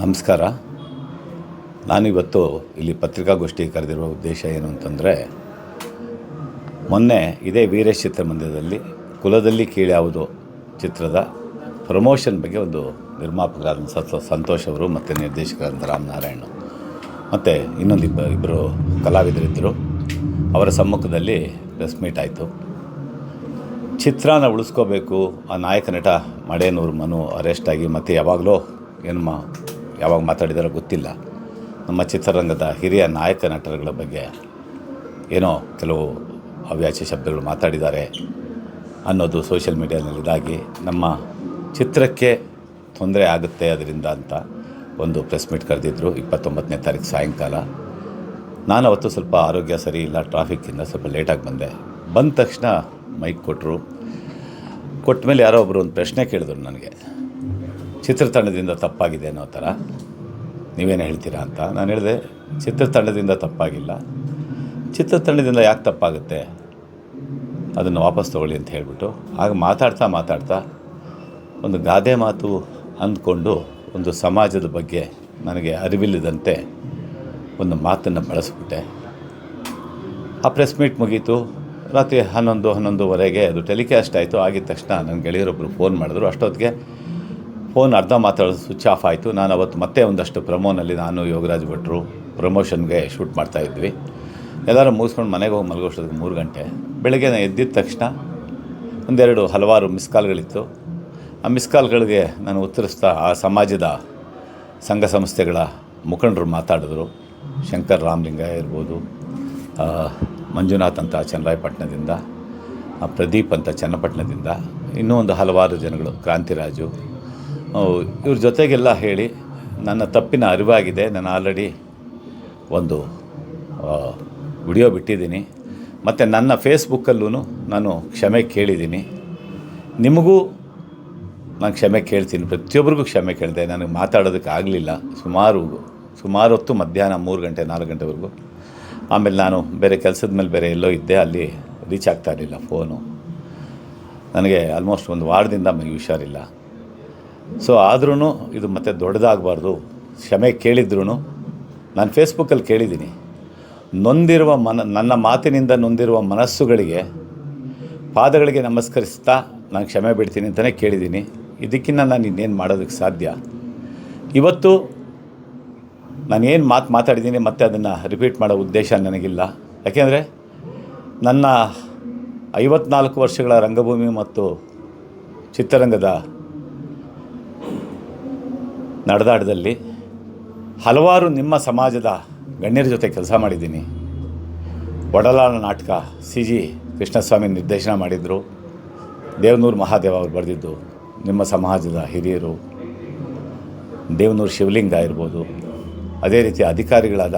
ನಮಸ್ಕಾರ. ನಾನಿವತ್ತು ಇಲ್ಲಿ ಪತ್ರಿಕಾಗೋಷ್ಠಿ ಕರೆದಿರುವ ಉದ್ದೇಶ ಏನು ಅಂತಂದರೆ, ಮೊನ್ನೆ ಇದೇ ವೀರೇಶ್ ಚಿತ್ರಮಂದಿರದಲ್ಲಿ ಕುಲದಲ್ಲಿ ಕೀಳ್ಯಾವುದು ಚಿತ್ರದ ಪ್ರಮೋಷನ್ ಬಗ್ಗೆ ಒಂದು ನಿರ್ಮಾಪಕರಾದ ಸತ ಸಂತೋಷ್ ಅವರು ಮತ್ತು ನಿರ್ದೇಶಕರಾದ ರಾಮನಾರಾಯಣ ಮತ್ತು ಇನ್ನೊಂದು ಇಬ್ಬ ಇಬ್ಬರು ಕಲಾವಿದರಿದ್ದರು. ಅವರ ಸಮ್ಮುಖದಲ್ಲಿ ಪ್ರೆಸ್ ಮೀಟ್ ಆಯಿತು. ಚಿತ್ರನ ಉಳಿಸ್ಕೋಬೇಕು, ಆ ನಾಯಕ ನಟ ಮಡೇನೂರು ಮನು ಅರೆಸ್ಟ್ ಆಗಿ ಮತ್ತೆ ಯಾವಾಗಲೋ ಏನು ಮಾ ಯಾವಾಗ ಮಾತಾಡಿದಾರೋ ಗೊತ್ತಿಲ್ಲ. ನಮ್ಮ ಚಿತ್ರರಂಗದ ಹಿರಿಯ ನಾಯಕ ನಟರುಗಳ ಬಗ್ಗೆ ಏನೋ ಕೆಲವು ಅವ್ಯಾಚ ಶಬ್ದಗಳು ಮಾತಾಡಿದ್ದಾರೆ ಅನ್ನೋದು ಸೋಷಿಯಲ್ ಮೀಡಿಯಾದಲ್ಲಿ ಇದಾಗಿ ನಮ್ಮ ಚಿತ್ರಕ್ಕೆ ತೊಂದರೆ ಆಗುತ್ತೆ ಅದರಿಂದ ಅಂತ ಒಂದು ಪ್ರೆಸ್ ಮೀಟ್ ಕರೆದಿದ್ದರು ಇಪ್ಪತ್ತೊಂಬತ್ತನೇ ತಾರೀಕು ಸಾಯಂಕಾಲ. ನಾನು ಅವತ್ತು ಸ್ವಲ್ಪ ಆರೋಗ್ಯ ಸರಿ ಇಲ್ಲ, ಟ್ರಾಫಿಕ್ಕಿಂದ ಸ್ವಲ್ಪ ಲೇಟಾಗಿ ಬಂದೆ. ಬಂದ ತಕ್ಷಣ ಮೈಕ್ ಕೊಟ್ಟರು ಕೊಟ್ಟ ಮೇಲೆ ಯಾರೋ ಒಬ್ಬರು ಒಂದು ಪ್ರಶ್ನೆ ಕೇಳಿದ್ರು ನನಗೆ. ಚಿತ್ರತಂಡದಿಂದ ತಪ್ಪಾಗಿದೆ ಅನ್ನೋ ಥರ ನೀವೇನು ಹೇಳ್ತೀರಾ ಅಂತ. ನಾನು ಹೇಳಿದೆ, ಚಿತ್ರತಂಡದಿಂದ ತಪ್ಪಾಗಿಲ್ಲ. ಚಿತ್ರತಂಡದಿಂದ ಯಾಕೆ ತಪ್ಪಾಗುತ್ತೆ? ಅದನ್ನು ವಾಪಸ್ ತೊಗೊಳ್ಳಿ ಅಂತ ಹೇಳಿಬಿಟ್ಟು ಆಗ ಮಾತಾಡ್ತಾ ಮಾತಾಡ್ತಾ ಒಂದು ಗಾದೆ ಮಾತು ಅಂದ್ಕೊಂಡು ಒಂದು ಸಮಾಜದ ಬಗ್ಗೆ ನನಗೆ ಅರಿವಿಲ್ಲದಂತೆ ಒಂದು ಮಾತನ್ನು ಬಳಸ್ಬಿಟ್ಟೆ. ಆ ಪ್ರೆಸ್ ಮೀಟ್ ಮುಗೀತು. ರಾತ್ರಿ ಹನ್ನೊಂದು, ಹನ್ನೊಂದುವರೆಗೆ ಅದು ಟೆಲಿಕಾಸ್ಟ್ ಆಯಿತು. ಆಗಿದ ತಕ್ಷಣ ನನ್ನ ಗೆಳೆಯರೊಬ್ಬರು ಫೋನ್ ಮಾಡಿದ್ರು. ಅಷ್ಟೊತ್ತಿಗೆ ಫೋನ್ ಅರ್ಧ ಮಾತಾಡೋದು ಸ್ವಿಚ್ ಆಫ್ ಆಯಿತು. ನಾನು ಅವತ್ತು ಮತ್ತೆ ಒಂದಷ್ಟು ಪ್ರಮೋನಲ್ಲಿ ನಾನು ಯೋಗರಾಜ್ ಭಟ್ರು ಪ್ರಮೋಷನ್ಗೆ ಶೂಟ್ ಮಾಡ್ತಾಯಿದ್ವಿ ಎಲ್ಲರೂ ಮುಗಿಸ್ಕೊಂಡು ಮನೆಗೆ ಹೋಗಿ ಮಲಗೋಷ್ಟೊತ್ತಿಗೆ ಮೂರು ಗಂಟೆ. ಬೆಳಗ್ಗೆ ನಾನು ಎದ್ದಿದ ತಕ್ಷಣ ಒಂದೆರಡು ಹಲವಾರು ಮಿಸ್ ಕಾಲ್ಗಳಿತ್ತು ಆ ಮಿಸ್ ಕಾಲ್ಗಳಿಗೆ ನಾನು ಉತ್ತರಿಸ್ತಾ ಆ ಸಮಾಜದ ಸಂಘ ಸಂಸ್ಥೆಗಳ ಮುಖಂಡರು ಮಾತಾಡಿದ್ರು. ಶಂಕರ್ ರಾಮಲಿಂಗ ಇರ್ಬೋದು ಮಂಜುನಾಥ್ ಅಂತ ಚನ್ನರಾಯಪಟ್ಟಣದಿಂದ ಪ್ರದೀಪ್ ಅಂತ ಚನ್ನಪಟ್ಟಣದಿಂದ, ಇನ್ನೂ ಒಂದು ಹಲವಾರು ಜನಗಳು, ಕ್ರಾಂತಿರಾಜು ಇವ್ರ ಜೊತೆಗೆಲ್ಲ ಹೇಳಿ, ನನ್ನ ತಪ್ಪಿನ ಅರಿವಾಗಿದೆ. ನಾನು ಆಲ್ರೆಡಿ ಒಂದು ವಿಡಿಯೋ ಬಿಟ್ಟಿದ್ದೀನಿ. ಮತ್ತು ನನ್ನ ಫೇಸ್ಬುಕ್ಕಲ್ಲೂ ನಾನು ಕ್ಷಮೆ ಕೇಳಿದ್ದೀನಿ. ನಿಮಗೂ ನಾನು ಕ್ಷಮೆ ಕೇಳ್ತೀನಿ. ಪ್ರತಿಯೊಬ್ಬರಿಗೂ ಕ್ಷಮೆ ಕೇಳಿದೆ. ನನಗೆ ಮಾತಾಡೋದಕ್ಕೆ ಆಗಲಿಲ್ಲ. ಸುಮಾರು ಸುಮಾರು ಹೊತ್ತು ಮಧ್ಯಾಹ್ನ ಮೂರು ಗಂಟೆ, ನಾಲ್ಕು ಗಂಟೆವರೆಗೂ. ಆಮೇಲೆ ನಾನು ಬೇರೆ ಕೆಲಸದ ಮೇಲೆ ಬೇರೆ ಎಲ್ಲೋ ಇದ್ದೆ. ಅಲ್ಲಿ ರೀಚ್ ಆಗ್ತಾ ಇರಲಿಲ್ಲ ಫೋನು ನನಗೆ ಆಲ್ಮೋಸ್ಟ್ ಒಂದು ವಾರದಿಂದ ನನಗೆ ಹುಷಾರಿಲ್ಲ. ಸೊ ಆದ್ರೂ ಇದು ಮತ್ತೆ ದೊಡ್ಡದಾಗಬಾರ್ದು. ಕ್ಷಮೆ ಕೇಳಿದ್ರು ನಾನು ಫೇಸ್ಬುಕ್ಕಲ್ಲಿ ಕೇಳಿದ್ದೀನಿ. ನೊಂದಿರುವ ಮನ, ನನ್ನ ಮಾತಿನಿಂದ ನೊಂದಿರುವ ಮನಸ್ಸುಗಳಿಗೆ ಪಾದಗಳಿಗೆ ನಮಸ್ಕರಿಸ್ತಾ ನಾನು ಕ್ಷಮೆ ಬಿಡ್ತೀನಿ ಅಂತಲೇ ಕೇಳಿದ್ದೀನಿ. ಇದಕ್ಕಿಂತ ನಾನು ಇನ್ನೇನು ಮಾಡೋದಕ್ಕೆ ಸಾಧ್ಯ? ಇವತ್ತು ನಾನು ಏನು ಮಾತು ಮಾತಾಡಿದ್ದೀನಿ ಮತ್ತೆ ಅದನ್ನು ರಿಪೀಟ್ ಮಾಡೋ ಉದ್ದೇಶ ನನಗಿಲ್ಲ. ಯಾಕೆಂದರೆ ನನ್ನ ಐವತ್ನಾಲ್ಕು ವರ್ಷಗಳ ರಂಗಭೂಮಿ ಮತ್ತು ಚಿತ್ರರಂಗದ ನಡೆದಾಟದಲ್ಲಿ ಹಲವಾರು ನಿಮ್ಮ ಸಮಾಜದ ಗಣ್ಯರ ಜೊತೆ ಕೆಲಸ ಮಾಡಿದ್ದೀನಿ. ಒಡಲಾಳ ನಾಟಕ ಸಿ ಜಿ ಕೃಷ್ಣಸ್ವಾಮಿ ನಿರ್ದೇಶನ ಮಾಡಿದರು. ದೇವನೂರು ಮಹಾದೇವ ಅವರು ಬರೆದಿದ್ದು. ನಿಮ್ಮ ಸಮಾಜದ ಹಿರಿಯರು, ದೇವನೂರು ಶಿವಲಿಂಗ ಇರ್ಬೋದು. ಅದೇ ರೀತಿ ಅಧಿಕಾರಿಗಳಾದ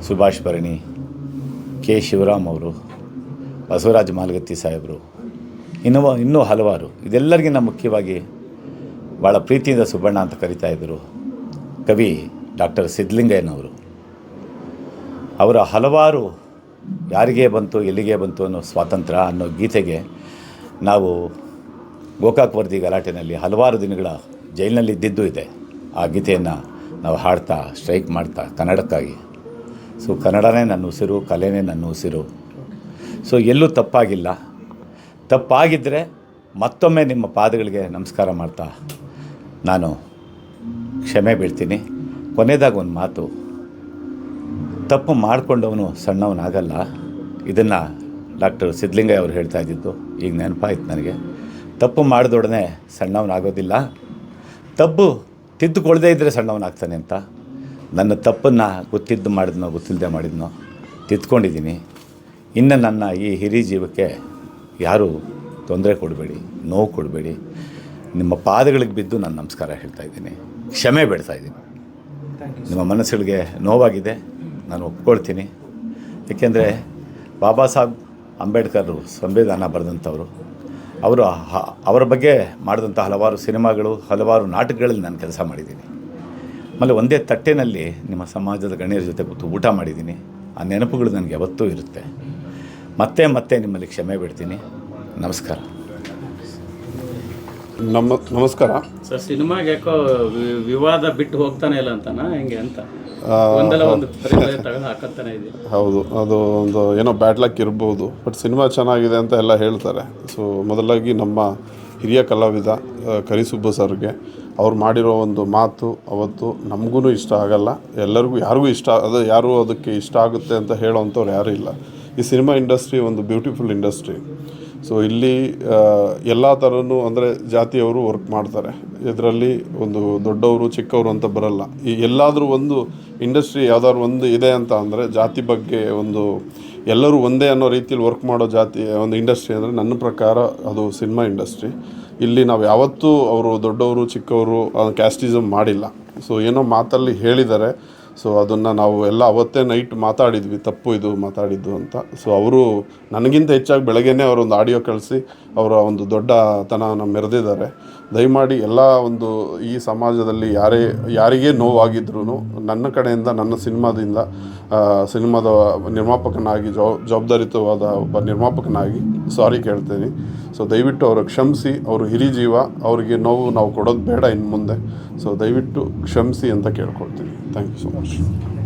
ಸುಭಾಷ್ ಭರಣಿ, ಕೆ. ಶಿವರಾಮ್ ಅವರು, ಬಸವರಾಜ ಮಾಲಗತ್ತಿ ಸಾಹೇಬರು ಇನ್ನೂ ಇನ್ನೂ ಹಲವಾರು. ಇದೆಲ್ಲರಿಗಿಂತ ಮುಖ್ಯವಾಗಿ ಭಾಳ ಪ್ರೀತಿಯಿಂದ ಸುಬ್ಬಣ್ಣ ಅಂತ ಕರಿತಾ ಇದ್ದರು ಕವಿ ಡಾಕ್ಟರ್ ಸಿದ್ಧಲಿಂಗಯ್ಯನವರು. ಅವರ ಹಲವಾರು ಯಾರಿಗೆ ಬಂತು, ಎಲ್ಲಿಗೆ ಬಂತು ಅನ್ನೋ ಸ್ವಾತಂತ್ರ್ಯ ಅನ್ನೋ ಗೀತೆಗೆ ನಾವು ಗೋಕಾಕ್ ವರದಿ ಗಲಾಟೆನಲ್ಲಿ ಹಲವಾರು ದಿನಗಳ ಜೈಲಿನಲ್ಲಿ ಇದ್ದಿದ್ದು ಇದೆ. ಆ ಗೀತೆಯನ್ನು ನಾವು ಹಾಡ್ತಾ, ಸ್ಟ್ರೈಕ್ ಮಾಡ್ತಾ, ಕನ್ನಡಕ್ಕಾಗಿ. ಸೊ, ಕನ್ನಡನೇ ನನ್ನ ಉಸಿರು, ಕಲೆನೇ ನನ್ನ ಉಸಿರು. ಸೊ, ಎಲ್ಲೂ ತಪ್ಪಾಗಿಲ್ಲ. ತಪ್ಪಾಗಿದ್ದರೆ ಮತ್ತೊಮ್ಮೆ ನಿಮ್ಮ ಪಾದಗಳಿಗೆ ನಮಸ್ಕಾರ ಮಾಡ್ತಾ ನಾನು ಕ್ಷಮೆ ಬೀಳ್ತೀನಿ. ಕೊನೆಯದಾಗ ಒಂದು ಮಾತು. ತಪ್ಪು ಮಾಡಿಕೊಂಡವನು ಸಣ್ಣವನಾಗಲ್ಲ. ಇದನ್ನು ಡಾಕ್ಟರ್ ಸಿದ್ಧಲಿಂಗಯ್ಯ ಅವರು ಹೇಳ್ತಾ ಇದ್ದಿದ್ದು. ಈಗ ನೆನಪಾಯ್ತು ನನಗೆ. ತಪ್ಪು ಮಾಡಿದೊಡನೆ ಸಣ್ಣವನಾಗೋದಿಲ್ಲ. ತಪ್ಪು ತಿದ್ದುಕೊಳ್ಳದೇ ಇದ್ದರೆ ಸಣ್ಣವನಾಗ್ತಾನೆ ಅಂತ. ನನ್ನ ತಪ್ಪನ್ನು ಗೊತ್ತಿದ್ದು ಮಾಡಿದ್ನೋ ಗೊತ್ತಿಲ್ಲದೆ ಮಾಡಿದ್ನೋ ತಿದ್ಕೊಂಡಿದ್ದೀನಿ. ಇನ್ನು ನನ್ನ ಈ ಹಿರಿ ಜೀವಕ್ಕೆ ಯಾರೂ ತೊಂದರೆ ಕೊಡಬೇಡಿ, ನೋವು ಕೊಡಬೇಡಿ. ನಿಮ್ಮ ಪಾದಗಳಿಗೆ ಬಿದ್ದು ನಾನು ನಮಸ್ಕಾರ ಹೇಳ್ತಾ ಇದ್ದೀನಿ. ಕ್ಷಮೆ ಬೇಡ್ತಾ ಇದ್ದೀನಿ. ನಿಮ್ಮ ಮನಸ್ಸುಗಳಿಗೆ ನೋವಾಗಿದೆ. ನಾನು ಒಪ್ಕೊಳ್ತೀನಿ. ಏಕೆಂದರೆ ಬಾಬಾ ಸಾಹೇಬ್ ಅಂಬೇಡ್ಕರ್ ಸಂವಿಧಾನ ಬರೆದಂಥವ್ರು, ಅವರು ಅವರ ಬಗ್ಗೆ ಮಾಡಿದಂಥ ಹಲವಾರು ಸಿನಿಮಾಗಳು, ಹಲವಾರು ನಾಟಕಗಳಲ್ಲಿ ನಾನು ಕೆಲಸ ಮಾಡಿದ್ದೀನಿ. ಆಮೇಲೆ ಒಂದೇ ತಟ್ಟೆನಲ್ಲಿ ನಿಮ್ಮ ಸಮಾಜದ ಗಣ್ಯರ ಜೊತೆ ಕೂತು ಊಟ ಮಾಡಿದ್ದೀನಿ. ಆ ನೆನಪುಗಳು ನನಗೆ ಯಾವತ್ತೂ ಇರುತ್ತೆ. ಮತ್ತೆ ಮತ್ತೆ ನಿಮ್ಮಲ್ಲಿ ಕ್ಷಮೆ ಬಿಡ್ತೀನಿ. ನಮಸ್ಕಾರ. ನಮ್ಮ ನಮಸ್ಕಾರ. ಸರ್ ಸಿನಿಮಾಗೆ ಯಾಕೋ ವಿ- ವಿವಾದ ಬಿಟ್ಟು ಹೋಗ್ತಾನೆ ಇಲ್ಲ ಅಂತನಾ? ಹೆಂಗೆ ಅಂತ? ಒಂದಲ್ಲ ಒಂದು ತಗೊಂಡು ಹಾಕತ್ತಾನೆ ಇದೆ ಹೌದು ಅದು ಒಂದು ಏನೋ ಬ್ಯಾಡ್ ಲಕ್ ಇರ್ಬೋದು ಬಟ್ ಸಿನಿಮಾ ಚೆನ್ನಾಗಿದೆ ಅಂತ ಎಲ್ಲ ಹೇಳ್ತಾರೆ. ಸೊ ಮೊದಲಾಗಿ ನಮ್ಮ ಹಿರಿಯ ಕಲಾವಿದ ಆ, ಕರಿಸುಬ್ಬು ಸರ್ಗೆ ಅವ್ರು ಮಾಡಿರೋ ಒಂದು ಮಾತು ಅವತ್ತು ನಮಗೂ ಇಷ್ಟ ಆಗಲ್ಲ ಎಲ್ಲರಿಗೂ ಯಾರಿಗೂ ಇಷ್ಟ ಅದು ಯಾರು ಅದಕ್ಕೆ ಇಷ್ಟ ಆಗುತ್ತೆ ಅಂತ ಹೇಳೋವಂಥವ್ರು ಯಾರೂ ಇಲ್ಲ. ಈ ಸಿನಿಮಾ ಇಂಡಸ್ಟ್ರಿ ಒಂದು ಬ್ಯೂಟಿಫುಲ್ ಇಂಡಸ್ಟ್ರಿ ಸೊ ಇಲ್ಲಿ ಎಲ್ಲ ಥರನೂ ಅಂದರೆ ಜಾತಿಯವರು ವರ್ಕ್ ಮಾಡ್ತಾರೆ. ಇದರಲ್ಲಿ ಒಂದು ದೊಡ್ಡವರು ಚಿಕ್ಕವರು ಅಂತ ಬರಲ್ಲ. ಈ ಎಲ್ಲಾದರೂ ಒಂದು ಇಂಡಸ್ಟ್ರಿ ಯಾವ್ದಾದ್ರು ಒಂದು ಇದೆ ಅಂತ ಅಂದರೆ ಜಾತಿ ಬಗ್ಗೆ ಒಂದು ಎಲ್ಲರೂ ಒಂದೇ ಅನ್ನೋ ರೀತಿಯಲ್ಲಿ ವರ್ಕ್ ಮಾಡೋ ಜಾತಿ, ಒಂದು ಇಂಡಸ್ಟ್ರಿ ಅಂದರೆ ನನ್ನ ಪ್ರಕಾರ ಅದು ಸಿನಿಮಾ ಇಂಡಸ್ಟ್ರಿ ಇಲ್ಲಿ ನಾವು ಯಾವತ್ತೂ ಅವರು ದೊಡ್ಡವರು ಚಿಕ್ಕವರು ಕ್ಯಾಸ್ಟಿಸಮ್ ಮಾಡಿಲ್ಲ. ಸೊ ಏನೋ ಮಾತಲ್ಲಿ ಹೇಳಿದ್ದಾರೆ. ಸೊ ಅದನ್ನು ನಾವು ಎಲ್ಲ ಅವತ್ತೇ ನೈಟ್ ಮಾತಾಡಿದ್ವಿ, ತಪ್ಪು ಇದು, ಮಾತಾಡಿದ್ದು ಅಂತ. ಸೊ ಅವರು ನನಗಿಂತ ಹೆಚ್ಚಾಗಿ ಬೆಳಗ್ಗೆನೇ ಅವರೊಂದು ಆಡಿಯೋ ಕಳಿಸಿ, ಅವರ ಒಂದು ದೊಡ್ಡ ತನ ಮೆರೆದಿದ್ದಾರೆ. ದಯಮಾಡಿ ಎಲ್ಲ ಒಂದು ಈ ಸಮಾಜದಲ್ಲಿ ಯಾರೇ, ಯಾರಿಗೇ ನೋವಾಗಿದ್ರೂ ನನ್ನ ಕಡೆಯಿಂದ, ನನ್ನ ಸಿನಿಮಾದಿಂದ ಸಿನಿಮಾದ ನಿರ್ಮಾಪಕನಾಗಿ ಜವಾಬ್ ಜವಾಬ್ದಾರಿತವಾದ ಒಬ್ಬ ನಿರ್ಮಾಪಕನಾಗಿ ಸಾರಿ ಕೇಳ್ತೀನಿ. ಸೊ ದಯವಿಟ್ಟು ಅವರು ಕ್ಷಮಿಸಿ, ಅವರು ಹಿರಿ ಜೀವ, ಅವರಿಗೆ ನೋವು ನಾವು ಕೊಡೋದು ಬೇಡ ಇನ್ನು ಮುಂದೆ. ಸೊ ದಯವಿಟ್ಟು ಕ್ಷಮಿಸಿ ಅಂತ ಕೇಳ್ಕೊಳ್ತೀನಿ. Thank you so much.